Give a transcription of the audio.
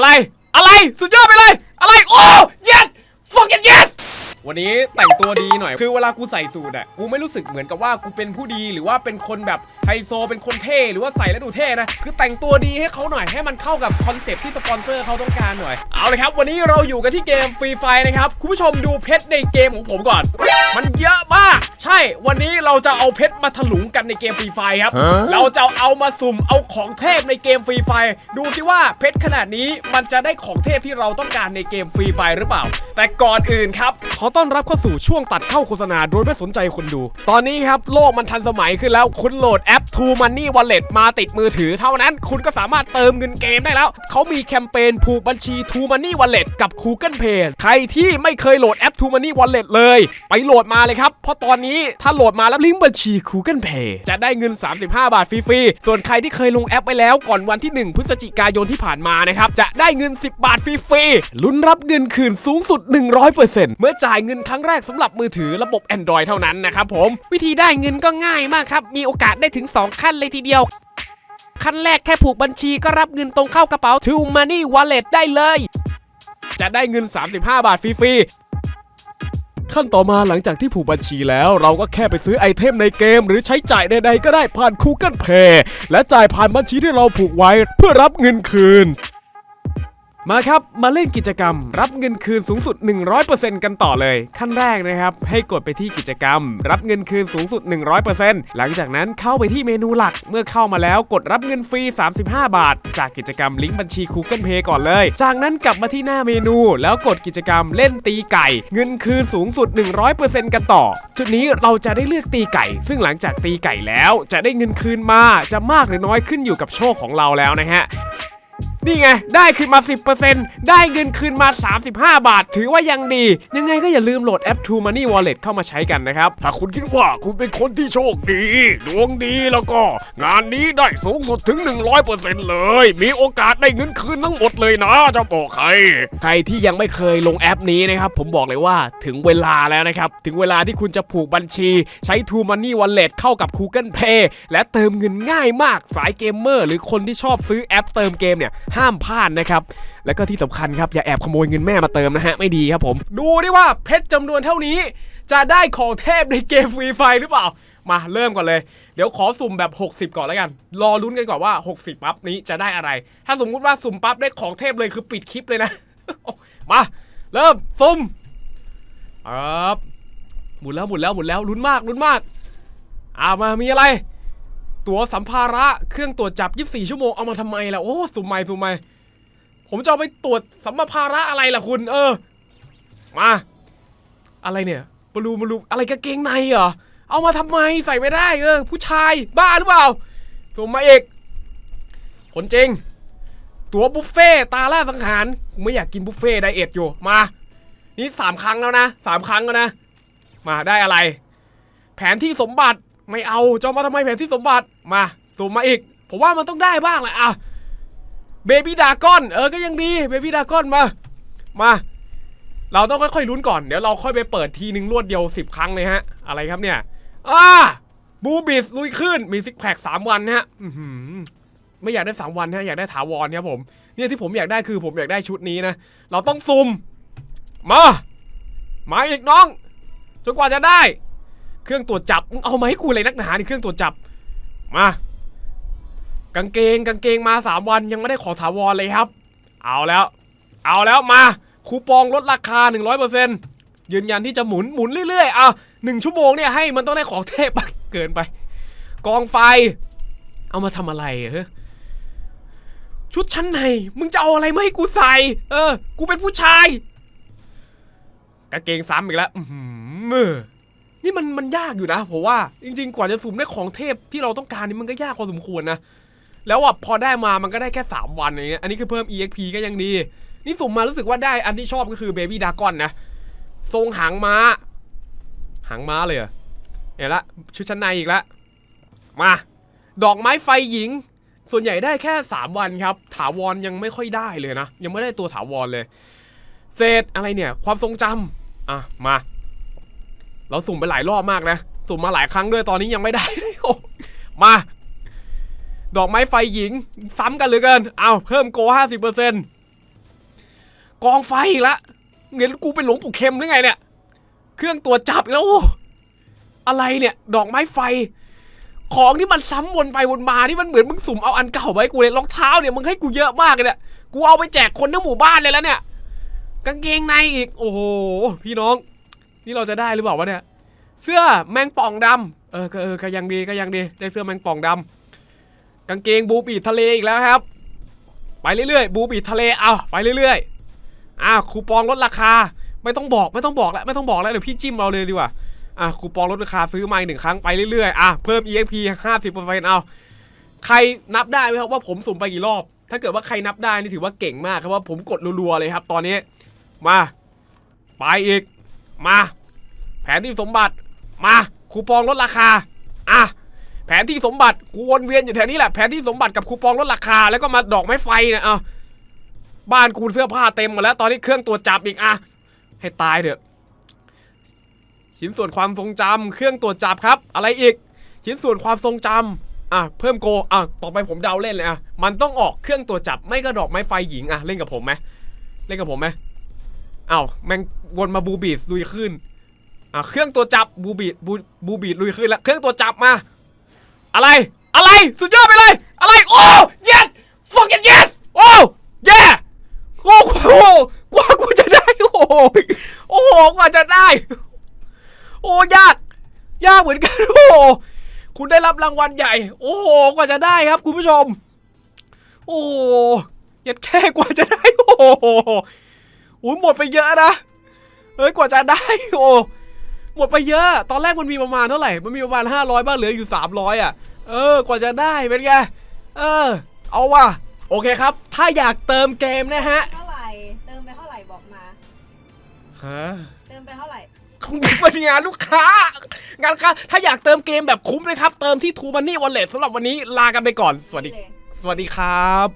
อะไร อะไร สุดยอดไปเลย อะไร โอ้ yes fucking yes วันนี้แต่งตัวดีหน่อย คือเวลากูใส่สูทอะกูไม่รู้สึกเหมือนกับว่ากูเป็นผู้ดีหรือว่าเป็นคนแบบไฮโซเป็นคนเท่หรือว่าใส่แล้วดูเท่นะคือแต่งตัวดีให้เขาหน่อยให้มันเข้ากับคอนเซ็ปต์ที่สปอนเซอร์เขาต้องการหน่อยเอาเลยครับวันนี้เราอยู่กันที่เกมฟรีไฟนะครับคุณผู้ชมดูเพชรในเกมของผมก่อน มันเยอะมาก ใช่วันนี้เราจะเอาเพชรมาถลุงกันในเกมฟรีไฟครับเราจะเอามาสุ่มเอาของเทพในเกมฟรีไฟดูสิว่าเพชรขนาดนี้มันจะได้ของเทพที่เราต้องการในเกมฟรีไฟหรือเปล่า แต่ก่อนอื่นครับขอต้อนรับเข้าสู่ช่วงตัดเข้าโฆษณาโดยไม่สนใจคนดู ตอนนี้ครับ โลกมันทันสมัยขึ้นแล้ว คุณโหลดแอป True Money Wallet มาติดมือถือ เท่านั้นคุณก็สามารถเติมเงินเกมได้แล้ว เขามีแคมเปญผูกบัญชี True Money Wallet กับ Google Pay ใครที่ไม่เคยโหลดแอป True Money Wallet เลย ไปโหลดมาเลยครับ เพราะตอนนี้ถ้าโหลดมาแล้วลิงก์บัญชี Google Pay จะได้เงิน 35 บาทฟรีๆ ส่วนใครที่เคยลงแอปไปแล้วก่อนวันที่ 1 พฤศจิกายนที่ผ่านมานะครับจะได้เงิน 10 บาทฟรีๆลุ้นรับเงินคืนสูงสุด 100%เมื่อจ่ายเงินครั้งแรกสำหรับมือถือระบบ Android เท่านั้นนะครับผม วิธีได้เงินก็ง่ายมากครับ มีโอกาสได้ถึง 2 ขั้นเลยทีเดียว ขั้นแรกแค่ผูกบัญชีก็รับเงินตรงเข้ากระเป๋า True Money Wallet ได้เลย จะได้เงิน 35 บาทฟรีๆขั้นต่อมาหลังจากที่ผูกบัญชีแล้ว เราก็แค่ไปซื้อไอเทมในเกม หรือใช้จ่ายใดๆก็ได้ผ่าน Google Pay และจ่ายผ่านบัญชีที่เราผูกไว้เพื่อรับเงินคืน มาครับมาเล่นกิจกรรม รับเงินคืนสูงสุด 100%กันต่อเลย ขั้นแรกนะครับ ให้กดไปที่กิจกรรม รับเงินคืนสูงสุด 100%หลังจากนั้นเข้าไปที่เมนูหลัก เมื่อเข้ามาแล้วกดรับเงินฟรี 35 บาท จากกิจกรรมลิงก์บัญชี Google Pay ก่อนเลย จากนั้นกลับมาที่หน้าเมนู แล้วกดกิจกรรมเล่นตีไก่ เงินคืนสูงสุด 100%กันต่อ จุดนี้เราจะได้เลือกตีไก่ ซึ่งหลังจากตีไก่แล้วจะได้เงินคืนมาจะมากหรือน้อยขึ้นอยู่กับโชคของเราแล้วนะฮะ นี่ไง ได้คืนมา 10%ได้เงินคืนมา 35 บาท ถือว่ายังดี ยังไงก็อย่าลืมโหลดแอป True Money Wallet เข้ามาใช้กันนะครับ ถ้าคุณคิดว่าคุณเป็นคนที่โชคดี ดวงดีแล้วก็ งานนี้ได้สูงสุดถึง 100%เลย มีโอกาสได้เงินคืนทั้งหมดเลยนะจะบอกใคร ใครที่ยังไม่เคยลงแอปนี้นะครับ ผมบอกเลยว่าถึงเวลาแล้วนะครับ ถึงเวลาที่คุณจะผูกบัญชีใช้ True Money Wallet เข้ากับ Google Pay และเติมเงินง่ายมากสายเกมเมอร์หรือคนที่ชอบซื้อแอปเติมเกมเนี่ยห้ามพลาดนะครับ แล้วก็ที่สำคัญครับอย่าแอบขโมยเงินแม่มาเติมนะฮะไม่ดีครับผม ดูดิว่าเพชรจำนวนเท่านี้ จะได้ของเทพในเกมฟรีไฟหรือเปล่า มาเริ่มก่อนเลย เดี๋ยวขอสุ่มแบบ 60 ก่อนแล้วกัน รอลุ้นกันก่อนว่า 60 ปั๊บนี้จะได้อะไร ถ้าสมมุติว่าสุ่มปั๊บได้ของเทพเลยคือปิดคลิปเลยนะ มาเริ่มสุ่มครับหมุนแล้วหมุนแล้วหมุนแล้วลุ้นมากลุ้นมากอ่ามามีอะไร ตั๋วสัมภาระเครื่องตรวจจับ 24 ชั่วโมงเอามาทำไมล่ะ โอ้สุ่มใหม่สุ่มใหม่ผมจะเอาไปตรวจสัมภาระอะไรล่ะคุณ เออ มา อะไรเนี่ยบลูบลูอะไรกางเกงในเหรอ เอามาทำไมใส่ไม่ได้เออ ผู้ชายบ้าหรือเปล่าสุ่มมาเอกคนจริง ตั๋วบุฟเฟ่ตาล่าสังหารไม่อยากกินบุฟเฟ่ไดเอทอยู่มา นี่สามครั้งแล้วนะสามครั้งแล้วนะ มาได้อะไร แผนที่สมบัติ ไม่เอาจะเอามาทำไมแผนที่สมบัติมาสุ่มมาอีก ผมว่ามันต้องได้บ้างแหละอะเบบี้ดากอนเออก็ยังดีเบบี้ดากอนมา มา เราต้องค่อยๆลุ้นก่อนเดี๋ยวเราค่อยไปเปิดทีนึงรวดเดียว 10 ครั้งเลยฮะ อะไรครับเนี่ยอ่าบูบิสลุยขึ้นมีซิกแพค3วันนะฮะไม่อยากได้ 3 วันนะอยากได้ถาวรครับผม เนี่ยที่ผมอยากได้คือผมอยากได้ชุดนี้นะ เราต้องซุ่มมามาอีกน้องจนกว่าจะได้ เครื่องตรวจจับมึงเอามาให้กูเลยนักหนานี่เครื่องตรวจจับ มา กางเกงกางเกงมาสามวันยังไม่ได้ขอถาวรเลยครับ เอาแล้ว เอาแล้วมา คูปองลดราคา 100%ยืนยันที่จะหมุนหมุนเรื่อยๆอะหนึ่งชั่วโมงเนี่ยให้มันต้องได้ของเทพเกินไป กองไฟ เอามาทำอะไรเหรอชุดชั้นในมึงจะเอาอะไรมาให้กูใส่ เออ กูเป็นผู้ชายกางเกงซ้ำอีกแล้ว อื้อ นี่มันมันยากอยู่นะผมว่าจริง ๆ กว่าจะสุ่มได้ของเทพที่เราต้องการนี่มันก็ยากพอสมควรนะแล้วอะพอได้มามันก็ได้แค่ 3 วันอย่างเงี้ยอันนี้คือเพิ่ม EXP ก็ยังดี นี่สุ่มมารู้สึกว่าได้อันที่ชอบก็คือ Baby d a g o n นนะทรงหางม้า หางม้าเลยเหรอเห็นละชุดชั้นในอีกล้วมา ดอกไม้ไฟหญิง ส่วนใหญ่ได้แค่ 3 วันครับ ถาวรยังไม่ค่อยได้เลยนะ ยังไม่ได้ตัวถาวรเลย เศษอะไรเนี่ย ความทรงจำอะมา เราสุ่มไปหลายรอบมากนะ สุ่มมาหลายครั้งด้วยตอนนี้ยังไม่ได้โอ้มา ดอกไม้ไฟหญิง ซ้ำกันเหลยเกิน เอาเพิ่มโก 50%กองไฟอีกละเงินกูเป็นหลวงปู่เข็มหรือไงเนี่ย เครื่องตัวจับอีกแล้วโอ้อะไรเนี่ย ดอกไม้ไฟ ของที่มันซ้ำวนไปวนมาที่มันเหมือนมึงสุ่มเอาอันเก่าไว้กูเลยรองเท้าเนี่ยมึงให้กูเยอะมากเลยเนี่ย กูเอาไปแจกคนทั้งหมู่บ้านเลยแล้วเนี่ย กางเกงในอีก โอ้โห พี่น้อง นี่เราจะได้หรือเปล่าวะเนี่ย เสื้อแมงป่องดำเออก็เออก็ยังดีก็ยังดีได้เสื้อแมงป่องดำกางเกงบูบีดทะเลอีกแล้วครับ ไปเรื่อยๆ บูบีดทะเลเอาไปเรื่อยๆอะคูปองลดราคาไม่ต้องบอกไม่ต้องบอกแล้วไม่ต้องบอกแล้วเดี๋ยวพี่จิ้มเราเลยดีกว่าอะคูปองลดราคาซื้อมาอีกหนึ่งครั้งไปเรื่อยๆอะเพิ่ม EXP 50%เอาใครนับได้ไหมครับว่าผมสุ่มไปกี่รอบ ถ้าเกิดว่าใครนับได้นี่ถือว่าเก่งมากครับว่าผมกดรัวๆเลยครับ ตอนนี้มา ไปอีก มา แผนที่สมบัติมาคูปองลดราคาอะแผนที่สมบัติกูวนเวียนอยู่แถวนี้แหละแผนที่สมบัติกับคูปองลดราคา แล้วก็มาดอกไม้ไฟเนี่ยอะบ้านกูเสื้อผ้าเต็มหมดแล้วตอนนี้เครื่องตรวจจับอีกอะให้ตายเถอะชิ้นส่วนความทรงจำเครื่องตรวจจับครับ อะไรอีก ชิ้นส่วนความทรงจำอะเพิ่มโกอะต่อไปผมเดาเล่นเลยอะมันต้องออกเครื่องตรวจจับไม่ก็ดอกไม้ไฟหญิงอะเล่นกับผมไหมเล่นกับผมไหม อ้าวแม่งวนมาบูบีดลุยขึ้นอะเครื่องตรวจับบูบีดบูบูบีดลุยขึ้นแล้วเครื่องตรวจับมา อะไรอะไรสุดยอดไปเลยอะไรโอ้ yes fucking yes โอ้ yeah โอ้โหกว่ากูจะได้โอ้โหโอ้โหกว่าจะได้ โอ้ยากยากเหมือนกันโอ้คุณได้รับรางวัลใหญ่ โอ้โหกว่าจะได้ครับคุณผู้ชม โอ้ยัดแค่กว่าจะได้โอ้ อ้ยหมดไปเยอะนะเฮ้ยกว่าจะได้โอ้หมดไปเยอะ ตอนแรกมันมีประมาณเท่าไหร่ มันมีประมาณ 500 บ้างเหลืออยู่ 300 อะ เออกว่าจะได้เป็นไงเออ เอาว่ะโอเคครับ ถ้าอยากเติมเกมนะฮะเท่าไหร่เติมไปเท่าไหร่บอกมาฮะเติมไปเท่าไหร่คุณเป็นงานลูกค้างานลูกค้าถ้าอยากเติมเกมแบบคุ้มนะครับ เติมที่ True Money Wallet สำหรับวันนี้ลากันไปก่อน สวัสดีเลยสวัสดีครับ